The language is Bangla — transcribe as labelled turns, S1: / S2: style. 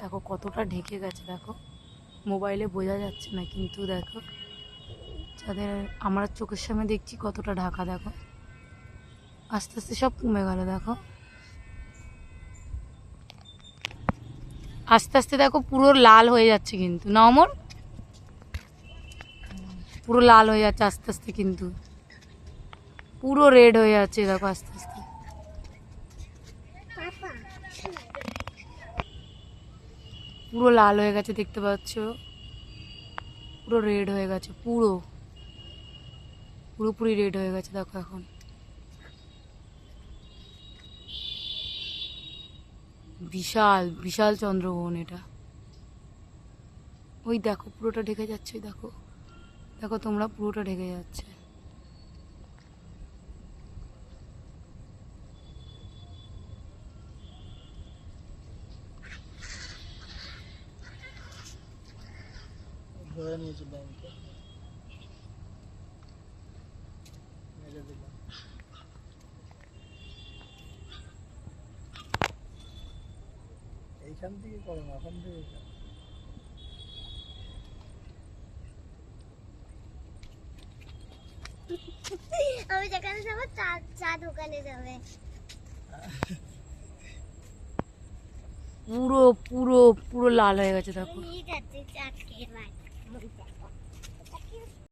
S1: দেখো, কতটা ঢেকে গেছে, দেখো। মোবাইলে বোঝা যাচ্ছে না, কিন্তু দেখো, যাদের আমরা চোখের সামনে দেখছি কতটা ঢাকা, দেখো। আস্তে আস্তে সব কমে গেল, দেখো। আস্তে আস্তে দেখো, পুরো লাল হয়ে যাচ্ছে কিন্তু, না অমর পুরো লাল হয়ে যাচ্ছে আস্তে আস্তে কিন্তু। পুরো রেড হয়ে যাচ্ছে দেখো আস্তে আস্তে। পুরো লাল হয়ে গেছে দেখতে পাচ্ছ? পুরো রেড হয়ে গেছে পুরো। পুরোপুরি রেড হয়ে গেছে দেখো এখন। বিশাল বিশাল চন্দ্রগ্রহণ এটা। ওই দেখো পুরোটা ঢেকে যাচ্ছে দেখো। দেখো তোমরা পুরোটা ঢেকে যাচ্ছে।
S2: ধরে নিয়েছি ব্যাংকে মেরে দিলাম। এইখান থেকে করো না ওখান থেকে
S3: আমি যেখানে যাব চা চা দোকানে যাবে।
S1: পুরো পুরো পুরো লাল হয়ে গেছে দেখো।